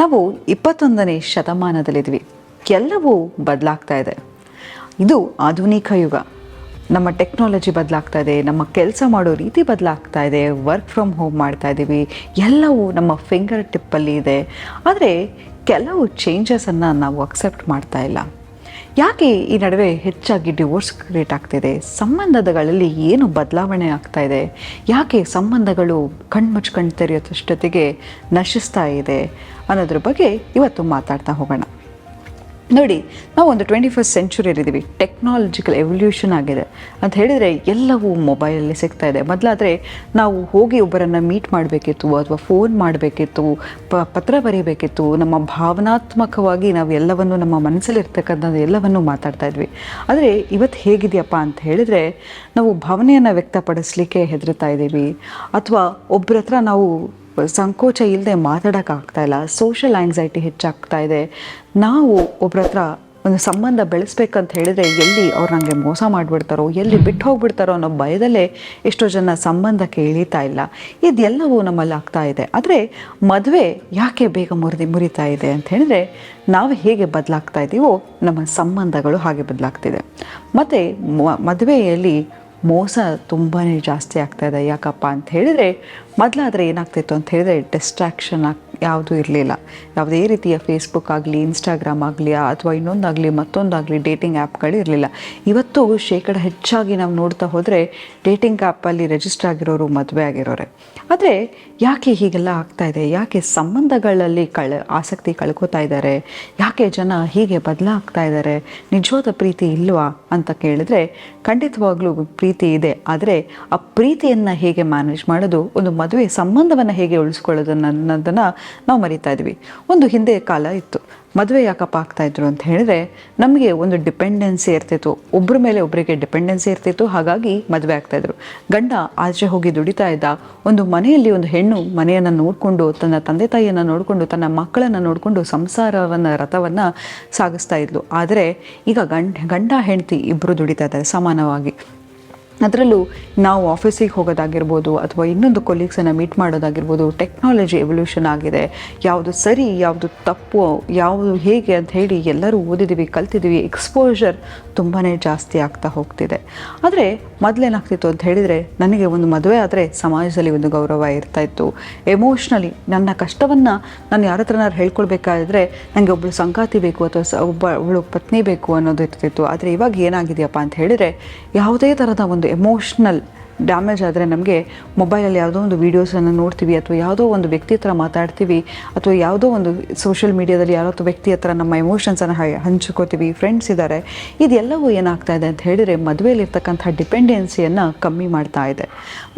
ನಾವು ಇಪ್ಪತ್ತೊಂದನೇ ಶತಮಾನದಲ್ಲಿದ್ವಿ. ಎಲ್ಲವೂ ಬದಲಾಗ್ತಾ ಇದೆ. ಇದು ಆಧುನಿಕ ಯುಗ. ನಮ್ಮ ಟೆಕ್ನಾಲಜಿ ಬದಲಾಗ್ತಾ ಇದೆ, ನಮ್ಮ ಕೆಲಸ ಮಾಡೋ ರೀತಿ ಬದಲಾಗ್ತಾ ಇದೆ ವರ್ಕ್ ಫ್ರಮ್ ಹೋಮ್ ಮಾಡ್ತಾ ಇದ್ದೀವಿ, ಎಲ್ಲವೂ ನಮ್ಮ ಫಿಂಗರ್ ಟಿಪ್ಪಲ್ಲಿ ಇದೆ. ಆದರೆ ಕೆಲವು ಚೇಂಜಸನ್ನು ನಾವು ಅಕ್ಸೆಪ್ಟ್ ಮಾಡ್ತಾ ಇಲ್ಲ. ಯಾಕೆ ಈ ನಡುವೆ ಹೆಚ್ಚಾಗಿ ಡಿವೋರ್ಸ್ ಕ್ರಿಯೇಟ್ ಆಗ್ತಿದೆ? ಸಂಬಂಧಗಳಲ್ಲಿ ಏನು ಬದಲಾವಣೆ ಆಗ್ತಾ ಇದೆ? ಯಾಕೆ ಸಂಬಂಧಗಳು ಕಣ್ಮುಚ್ಚು ಕಣ್ ತೆರೆಯೋದಷ್ಟೊತ್ತಿಗೆ ನಶಿಸ್ತಾ ಇದೆ? ಅನ್ನೋದ್ರ ಬಗ್ಗೆ ಇವತ್ತು ಮಾತಾಡ್ತಾ ಹೋಗೋಣ. ನೋಡಿ, ನಾವು ಒಂದು ಟ್ವೆಂಟಿ ಫಸ್ಟ್ ಸೆಂಚುರಿಯಲ್ಲಿದ್ದೀವಿ ಟೆಕ್ನಾಲಜಿಕಲ್ ಎವಲ್ಯೂಷನ್ ಆಗಿದೆ. ಅಂತ ಹೇಳಿದರೆ ಎಲ್ಲವೂ ಮೊಬೈಲಲ್ಲಿ ಸಿಗ್ತಾ ಇದೆ. ಮೊದಲಾದರೆ ನಾವು ಹೋಗಿ ಒಬ್ಬರನ್ನು ಮೀಟ್ ಮಾಡಬೇಕಿತ್ತು, ಅಥವಾ ಫೋನ್ ಮಾಡಬೇಕಿತ್ತು, ಪ, ಪತ್ರ ಬರೀಬೇಕಿತ್ತು. ನಮ್ಮ ಭಾವನಾತ್ಮಕವಾಗಿ ನಾವು ಎಲ್ಲವನ್ನು ನಮ್ಮ ಮನಸ್ಸಲ್ಲಿರ್ತಕ್ಕಂಥ ಎಲ್ಲವನ್ನು ಮಾತಾಡ್ತಾ ಇದ್ವಿ. ಆದರೆ ಇವತ್ತು ಹೇಗಿದೆಯಪ್ಪ ಅಂತ ಹೇಳಿದರೆ ನಾವು ಭಾವನೆಯನ್ನು ವ್ಯಕ್ತಪಡಿಸಲಿಕ್ಕೆ ಹೆದರ್ತಾ ಇದ್ದೀವಿ. ಅಥವಾ ಒಬ್ಬರ ಹತ್ರ ನಾವು ಸಂಕೋಚ ಇಲ್ಲದೆ ಮಾತಾಡೋಕ್ಕಾಗ್ತಾ ಇಲ್ಲ ಸೋಷಿಯಲ್ ಆ್ಯಂಗ್ಸೈಟಿ ಹೆಚ್ಚಾಗ್ತಾ ಇದೆ. ನಾವು ಒಬ್ರ ಹತ್ರ ಒಂದು ಸಂಬಂಧ ಬೆಳೆಸ್ಬೇಕಂತ ಹೇಳಿದರೆ ಎಲ್ಲಿ ಅವ್ರು ನನಗೆ ಮೋಸ ಮಾಡಿಬಿಡ್ತಾರೋ, ಎಲ್ಲಿ ಬಿಟ್ಟು ಹೋಗ್ಬಿಡ್ತಾರೋ ಅನ್ನೋ ಭಯದಲ್ಲೇ ಎಷ್ಟೋ ಜನ ಸಂಬಂಧಕ್ಕೆ ಇಳಿತಾ ಇಲ್ಲ. ಇದೆಲ್ಲವೂ ನಮ್ಮಲ್ಲಿ ಆಗ್ತಾ ಇದೆ. ಆದರೆ ಮದುವೆ ಯಾಕೆ ಬೇಗ ಮುರಿದಿ, ಮುರಿತಾ ಇದೆ ಅಂತ ಹೇಳಿದರೆ ನಾವು ಹೇಗೆ ಬದಲಾಗ್ತಾ ಇದ್ದೀವೋ ನಮ್ಮ ಸಂಬಂಧಗಳು ಹಾಗೆ ಬದಲಾಗ್ತಿದೆ. ಮತ್ತು ಮದುವೆಯಲ್ಲಿ ಮೋಸ ತುಂಬಾ ಜಾಸ್ತಿ ಆಗ್ತಾಯಿದೆ ಯಾಕಪ್ಪ ಅಂತ ಹೇಳಿದರೆ ಮೊದಲಾದರೆ ಏನಾಗ್ತಿತ್ತು ಅಂತ ಹೇಳಿದ್ರೆ ಡಿಸ್ಟ್ರಾಕ್ಷನ್ ಯಾವುದೂ ಇರಲಿಲ್ಲ. ಯಾವುದೇ ರೀತಿಯ ಫೇಸ್ಬುಕ್ ಆಗಲಿ ಇನ್ಸ್ಟಾಗ್ರಾಮ್ ಆಗಲಿ, ಅಥವಾ ಇನ್ನೊಂದಾಗಲಿ, ಮತ್ತೊಂದಾಗಲಿ ಡೇಟಿಂಗ್ ಆ್ಯಪ್ಗಳು ಇರಲಿಲ್ಲ. ಇವತ್ತು ಶೇಕಡ ಹೆಚ್ಚಾಗಿ ನಾವು ನೋಡ್ತಾ ಹೋದರೆ ಡೇಟಿಂಗ್ ಆ್ಯಪಲ್ಲಿ ರಿಜಿಸ್ಟರ್ ಆಗಿರೋರು ಮದುವೆ ಆಗಿರೋರೆ. ಆದರೆ ಯಾಕೆ ಹೀಗೆಲ್ಲ ಆಗ್ತಾ ಇದೆ? ಯಾಕೆ ಸಂಬಂಧಗಳಲ್ಲಿ ಕಳೆ, ಆಸಕ್ತಿ ಕಳ್ಕೊತಾ ಇದ್ದಾರೆ? ಯಾಕೆ ಜನ ಹೀಗೆ ಬದಲಾಗ್ತಾ ಇದ್ದಾರೆ? ನಿಜವಾದ ಪ್ರೀತಿ ಇಲ್ವಾ ಅಂತ ಕೇಳಿದ್ರೆ ಖಂಡಿತವಾಗ್ಲೂ ಪ್ರೀತಿ ಇದೆ. ಆದರೆ ಆ ಪ್ರೀತಿಯನ್ನು ಹೇಗೆ ಮ್ಯಾನೇಜ್ ಮಾಡೋದು, ಒಂದು ಮದುವೆ ಸಂಬಂಧವನ್ನು ಹೇಗೆ ಉಳಿಸ್ಕೊಳ್ಳೋದು ಅನ್ನೋದನ್ನು ನಾವು ಮರಿತಾ ಇದ್ವಿ. ಒಂದು ಹಿಂದೆ ಕಾಲ ಇತ್ತು. ಮದುವೆ ಯಾಕಪ್ಪ ಆಗ್ತಾಯಿದ್ರು ಅಂತ ಹೇಳಿದ್ರೆ ನಮಗೆ ಒಂದು ಡಿಪೆಂಡೆನ್ಸಿ ಇರ್ತಿತ್ತು. ಒಬ್ಬರ ಮೇಲೆ ಒಬ್ಬರಿಗೆ ಡಿಪೆಂಡೆನ್ಸಿ ಇರ್ತಿತ್ತು. ಹಾಗಾಗಿ ಮದುವೆ ಆಗ್ತಾಯಿದ್ರು ಗಂಡ ಆಚೆ ಹೋಗಿ ದುಡಿತಾ ಇದ್ದ ಒಂದು ಮನೆಯಲ್ಲಿ ಒಂದು ಹೆಣ್ಣು ಮನೆಯನ್ನು ನೋಡಿಕೊಂಡು, ತನ್ನ ತಂದೆ ತಾಯಿಯನ್ನು ನೋಡಿಕೊಂಡು, ತನ್ನ ಮಕ್ಕಳನ್ನು ನೋಡಿಕೊಂಡು ಸಂಸಾರವನ್ನು, ರಥವನ್ನು ಸಾಗಿಸ್ತಾ ಇದ್ಲು. ಆದರೆ ಈಗ ಗಂಡ ಗಂಡ, ಹೆಂಡತಿ ಇಬ್ಬರು ದುಡಿತಾ ಇದ್ದಾರೆ ಸಮಾನವಾಗಿ. ಅದರಲ್ಲೂ ನಾವು ಆಫೀಸಿಗೆ ಹೋಗೋದಾಗಿರ್ಬೋದು ಅಥವಾ ಇನ್ನೊಂದು ಕೊಲೀಗ್ಸನ್ನು ಮೀಟ್ ಮಾಡೋದಾಗಿರ್ಬೋದು ಟೆಕ್ನಾಲಜಿ ಎವಲ್ಯೂಷನ್ ಆಗಿದೆ. ಯಾವುದು ಸರಿ, ಯಾವುದು ತಪ್ಪು, ಯಾವುದು ಹೇಗೆ ಅಂತ ಹೇಳಿ ಎಲ್ಲರೂ ಓದಿದ್ದೀವಿ ಕಲ್ತಿದ್ದೀವಿ ಎಕ್ಸ್ಪೋಜರ್ ತುಂಬಾ ಜಾಸ್ತಿ ಆಗ್ತಾ ಹೋಗ್ತಿದೆ. ಆದರೆ ಮೊದಲೇನಾಗ್ತಿತ್ತು ಅಂತ ಹೇಳಿದರೆ ನನಗೆ ಒಂದು ಮದುವೆ ಆದರೆ ಸಮಾಜದಲ್ಲಿ ಒಂದು ಗೌರವ ಇರ್ತಾ ಇತ್ತು. ಎಮೋಷ್ನಲಿ ನನ್ನ ಕಷ್ಟವನ್ನು ನಾನು ಯಾರ ಹತ್ರನಾರು ಹೇಳ್ಕೊಳ್ಬೇಕಾದ್ರೆ ನನಗೆ ಒಬ್ಬಳು ಸಂಗಾತಿ ಬೇಕು ಅಥವಾ ಒಬ್ಬ ಒಬ್ಬಳು ಪತ್ನಿ ಬೇಕು ಅನ್ನೋದು ಇರ್ತಿತ್ತು. ಆದರೆ ಇವಾಗ ಏನಾಗಿದೆಯಪ್ಪ ಅಂತ ಹೇಳಿದರೆ ಯಾವುದೇ ಥರದ ಒಂದು ಎಮೋಷ್ನಲ್ ಡ್ಯಾಮೇಜ್ ಆದರೆ ನಮಗೆ ಮೊಬೈಲಲ್ಲಿ ಯಾವುದೋ ಒಂದು ವೀಡಿಯೋಸನ್ನು ನೋಡ್ತೀವಿ, ಅಥವಾ ಯಾವುದೋ ಒಂದು ವ್ಯಕ್ತಿ ಹತ್ರ ಮಾತಾಡ್ತೀವಿ, ಅಥವಾ ಯಾವುದೋ ಒಂದು ಸೋಷಿಯಲ್ ಮೀಡಿಯಾದಲ್ಲಿ ಯಾರೋ ವ್ಯಕ್ತಿ ಹತ್ರ ನಮ್ಮ ಎಮೋಷನ್ಸನ್ನು ಹಂಚ್ಕೋತೀವಿ ಫ್ರೆಂಡ್ಸ್ ಇದ್ದಾರೆ ಇದೆಲ್ಲವೂ ಏನಾಗ್ತಾ ಇದೆ ಅಂತ ಹೇಳಿದರೆ ಮದುವೆಯಲ್ಲಿರ್ತಕ್ಕಂಥ ಡಿಪೆಂಡೆನ್ಸಿಯನ್ನು ಕಮ್ಮಿ ಮಾಡ್ತಾ ಇದೆ.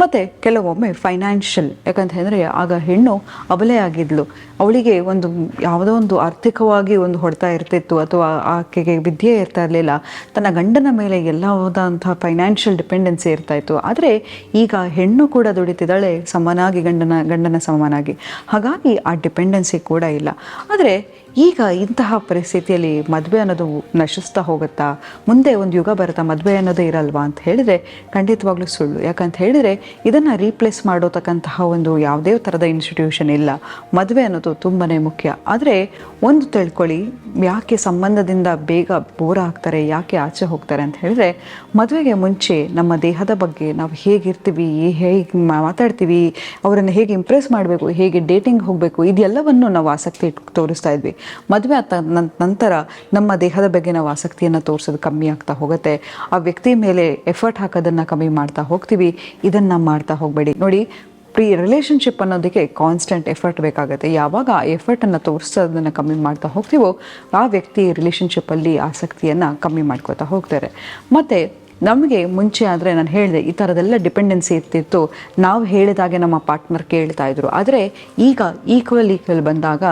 ಮತ್ತು ಕೆಲವೊಮ್ಮೆ ಫೈನಾನ್ಷಿಯಲ್ ಯಾಕಂತ ಹೇಳಿದ್ರೆ ಆಗ ಹೆಣ್ಣು ಅಬಲೆ ಆಗಿದ್ಲು. ಅವಳಿಗೆ ಒಂದು ಯಾವುದೋ ಒಂದು ಆರ್ಥಿಕವಾಗಿ ಒಂದು ಹೊಡೆತ ಇರ್ತಿತ್ತು, ಅಥವಾ ಆಕೆಗೆ ವಿದ್ಯೆ ಇರ್ತಾ ಇರಲಿಲ್ಲ. ತನ್ನ ಗಂಡನ ಮೇಲೆ ಎಲ್ಲವಾದಂಥ ಫೈನಾನ್ಷಿಯಲ್ ಡಿಪೆಂಡೆನ್ಸಿ ಇರ್ತಾ ಇತ್ತು. ಆದರೆ ಈಗ ಹೆಣ್ಣು ಕೂಡ ದುಡಿತಿದ್ದಾಳೆ ಸಮನಾಗಿ ಗಂಡನ ಗಂಡನ ಸಮನಾಗಿ. ಹಾಗಾಗಿ ಆ ಡಿಪೆಂಡೆನ್ಸಿ ಕೂಡ ಇಲ್ಲ. ಆದರೆ ಈಗ ಇಂತಹ ಪರಿಸ್ಥಿತಿಯಲ್ಲಿ ಮದುವೆ ಅನ್ನೋದು ನಶಿಸ್ತಾ ಹೋಗುತ್ತಾ? ಮುಂದೆ ಒಂದು ಯುಗ ಬರುತ್ತಾ ಮದುವೆ ಅನ್ನೋದೇ ಇರಲ್ವಾ ಅಂತ ಹೇಳಿದರೆ ಖಂಡಿತವಾಗ್ಲೂ ಸುಳ್ಳು. ಯಾಕಂತ ಹೇಳಿದರೆ ಇದನ್ನು ರೀಪ್ಲೇಸ್ ಮಾಡೋತಕ್ಕಂತಹ ಒಂದು ಯಾವುದೇ ಥರದ ಇನ್ಸ್ಟಿಟ್ಯೂಷನ್ ಇಲ್ಲ. ಮದುವೆ ಅನ್ನೋದು ತುಂಬಾ ಮುಖ್ಯ. ಆದರೆ ಒಂದು ತಿಳ್ಕೊಳ್ಳಿ, ಯಾಕೆ ಸಂಬಂಧದಿಂದ ಬೇಗ ಬೋರ್ ಆಗ್ತಾರೆ, ಯಾಕೆ ಆಚೆ ಹೋಗ್ತಾರೆ ಅಂತ ಹೇಳಿದ್ರೆ ಮದುವೆಗೆ ಮುಂಚೆ ನಮ್ಮ ದೇಹದ ಬಗ್ಗೆ ನಾವು ಹೇಗಿರ್ತೀವಿ ಹೇಗೆ ಮಾತಾಡ್ತೀವಿ, ಅವರನ್ನು ಹೇಗೆ ಇಂಪ್ರೆಸ್ ಮಾಡಬೇಕು, ಹೇಗೆ ಡೇಟಿಂಗ್ ಹೋಗಬೇಕು, ಇದೆಲ್ಲವನ್ನು ನಾವು ಆಸಕ್ತಿ ತೋರಿಸ್ತಾ ಇದ್ವಿ. ಮದುವೆ ಆದ ನಂತರ ನಮ್ಮ ದೇಹದ ಬಗ್ಗೆ ನಾವು ಆಸಕ್ತಿಯನ್ನು ತೋರಿಸೋದು ಕಮ್ಮಿ ಆಗ್ತಾ ಹೋಗುತ್ತೆ. ಆ ವ್ಯಕ್ತಿ ಮೇಲೆ ಎಫರ್ಟ್ ಹಾಕೋದನ್ನು ಕಮ್ಮಿ ಮಾಡ್ತಾ ಹೋಗ್ತೀವಿ. ಇದನ್ನು ಮಾಡ್ತಾ ಹೋಗಬೇಡಿ. ನೋಡಿ, ಪ್ರೀ ರಿಲೇಷನ್ಶಿಪ್ ಅನ್ನೋದಕ್ಕೆ ಕಾನ್ಸ್ಟೆಂಟ್ ಎಫರ್ಟ್ ಬೇಕಾಗುತ್ತೆ. ಯಾವಾಗ ಆ ಎಫರ್ಟನ್ನು ತೋರಿಸೋದನ್ನು ಕಮ್ಮಿ ಮಾಡ್ತಾ ಹೋಗ್ತೀವೋ, ಆ ವ್ಯಕ್ತಿ ರಿಲೇಷನ್ಶಿಪ್ಪಲ್ಲಿ ಆಸಕ್ತಿಯನ್ನು ಕಮ್ಮಿ ಮಾಡ್ಕೋತಾ ಹೋಗ್ತಾರೆ. ಮತ್ತು, ನಮಗೆ ಮುಂಚೆ ಆದರೆ ನಾನು ಹೇಳಿದೆ, ಈ ಥರದೆಲ್ಲ ಡಿಪೆಂಡೆನ್ಸಿ ಇರ್ತಿತ್ತು. ನಾವು ಹೇಳಿದಾಗೆ ನಮ್ಮ ಪಾರ್ಟ್ನರ್ ಕೇಳ್ತಾ ಇದ್ರು. ಆದರೆ ಈಗ ಈಕ್ವಲ್ ಈಕ್ವಲ್ ಬಂದಾಗ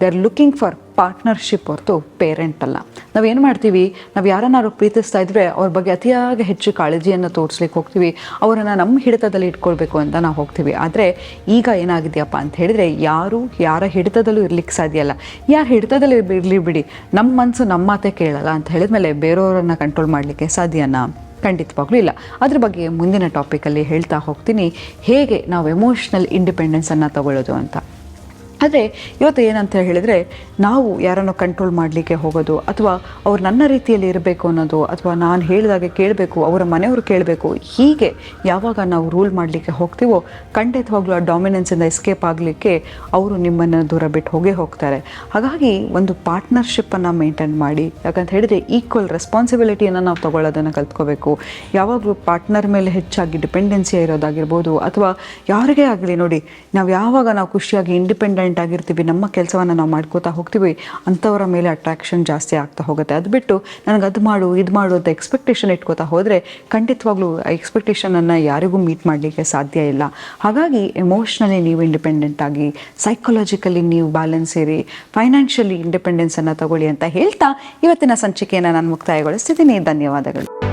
they are looking for partnership ಹೊರತು ಪೇರೆಂಟ್ ಅಲ್ಲ. ನಾವು ಏನು ಮಾಡ್ತೀವಿ? ನಾವು ಯಾರನ್ನಾರು ಪ್ರೀತಿಸ್ತಾ ಇದ್ದರೆ ಅವ್ರ ಬಗ್ಗೆ ಅತಿಯಾಗಿ ಹೆಚ್ಚು ಕಾಳಜಿಯನ್ನು ತೋರಿಸ್ಲಿಕ್ಕೆ ಹೋಗ್ತೀವಿ. ಅವರನ್ನು ನಮ್ಮ ಹಿಡಿತದಲ್ಲಿ ಇಟ್ಕೊಳ್ಬೇಕು ಅಂತ ನಾವು ಹೋಗ್ತೀವಿ. ಆದರೆ ಈಗ ಏನಾಗಿದೆಯಪ್ಪ ಅಂತ ಹೇಳಿದರೆ ಯಾರು ಯಾರ ಹಿಡಿತದಲ್ಲೂ ಇರ್ಲಿಕ್ಕೆ ಸಾಧ್ಯ ಅಲ್ಲ. ಯಾರ ಹಿಡಿತದಲ್ಲಿ ಇರಲಿ ಬಿಡಿ. ನಮ್ಮ ಮನಸ್ಸು ನಮ್ಮ ಮಾತೆ ಕೇಳಲ್ಲ ಅಂತ ಹೇಳಿದ ಮೇಲೆ ಬೇರೆಯವರನ್ನು ಕಂಟ್ರೋಲ್ ಮಾಡಲಿಕ್ಕೆ ಸಾಧ್ಯನ? ಖಂಡಿತವಾಗ್ಲೂ ಇಲ್ಲ. ಅದ್ರ ಬಗ್ಗೆ ಮುಂದಿನ ಟಾಪಿಕಲ್ಲಿ ಹೇಳ್ತಾ ಹೋಗ್ತೀನಿ. ಹೇಗೆ ನಾವು ಎಮೋಷ್ನಲ್ ಇಂಡಿಪೆಂಡೆನ್ಸನ್ನು ತಗೊಳ್ಳೋದು ಅಂತ. ಆದರೆ ಇವತ್ತು ಏನಂತ ಹೇಳಿದರೆ ನಾವು ಯಾರನ್ನು ಕಂಟ್ರೋಲ್ ಮಾಡಲಿಕ್ಕೆ ಹೋಗೋದು ಅಥವಾ ಅವ್ರು ನನ್ನ ರೀತಿಯಲ್ಲಿ ಇರಬೇಕು ಅನ್ನೋದು ಅಥವಾ ನಾನು ಹೇಳಿದಾಗೆ ಕೇಳಬೇಕು, ಅವರ ಮನೆಯವರು ಕೇಳಬೇಕು, ಹೀಗೆ ಯಾವಾಗ ನಾವು ರೂಲ್ ಮಾಡಲಿಕ್ಕೆ ಹೋಗ್ತೀವೋ ಖಂಡಿತವಾಗ್ಲೂ ಆ ಡಾಮಿನೆನ್ಸಿಂದ ಎಸ್ಕೇಪ್ ಆಗಲಿಕ್ಕೆ ಅವರು ನಿಮ್ಮನ್ನು ದೂರ ಬಿಟ್ಟು ಹೋಗೇ ಹೋಗ್ತಾರೆ. ಹಾಗಾಗಿ ಒಂದು ಪಾರ್ಟ್ನರ್ಶಿಪ್ಪನ್ನು ಮೇಂಟೈನ್ ಮಾಡಿ, ಯಾಕಂತ ಹೇಳಿದರೆ ಈಕ್ವಲ್ ರೆಸ್ಪಾನ್ಸಿಬಿಲಿಟಿಯನ್ನು ನಾವು ತಗೊಳ್ಳೋದನ್ನು ಕಲ್ತ್ಕೋಬೇಕು. ಯಾವಾಗಲೂ ಪಾರ್ಟ್ನರ್ ಮೇಲೆ ಹೆಚ್ಚಾಗಿ ಡಿಪೆಂಡೆನ್ಸಿ ಇರೋದಾಗಿರ್ಬೋದು ಅಥವಾ ಯಾರಿಗೇ ಆಗಲಿ ನೋಡಿ, ನಾವು ಯಾವಾಗ ನಾವು ಖುಷಿಯಾಗಿ ಇಂಡಿಪೆಂಡೆಂಟ್ ಆಗಿರ್ತೀವಿ. ನಮ್ಮ ಕೆಲಸವನ್ನು ನಾವು ಮಾಡ್ಕೋತಾ ಹೋಗ್ತೀವಿ. ಅಂಥವರ ಮೇಲೆ ಅಟ್ರಾಕ್ಷನ್ ಜಾಸ್ತಿ ಆಗ್ತಾ ಹೋಗುತ್ತೆ. ಅದು ಬಿಟ್ಟು ನನಗೆ ಅದು ಮಾಡು, ಇದು ಮಾಡು ಅಂತ ಎಕ್ಸ್ಪೆಕ್ಟೇಷನ್ ಇಟ್ಕೋತಾ ಹೋದರೆ ಖಂಡಿತವಾಗ್ಲೂ ಎಕ್ಸ್ಪೆಕ್ಟೇಷನನ್ನು ಯಾರಿಗೂ ಮೀಟ್ ಮಾಡಲಿಕ್ಕೆ ಸಾಧ್ಯ ಇಲ್ಲ. ಹಾಗಾಗಿ ಎಮೋಷ್ನಲಿ ನೀವು ಇಂಡಿಪೆಂಡೆಂಟ್ ಆಗಿ ಸೈಕಾಲಜಿಕಲಿ ನೀವು ಬ್ಯಾಲೆನ್ಸ್ ಇರಿ ಫೈನಾನ್ಷಿಯಲಿ ಇಂಡಿಪೆಂಡೆನ್ಸನ್ನು ತಗೊಳ್ಳಿ ಅಂತ ಹೇಳ್ತಾ ಇವತ್ತಿನ ಸಂಚಿಕೆಯನ್ನು ನಾನು ಮುಕ್ತಾಯಗೊಳಿಸ್ತಿದ್ದೀನಿ. ಧನ್ಯವಾದಗಳು.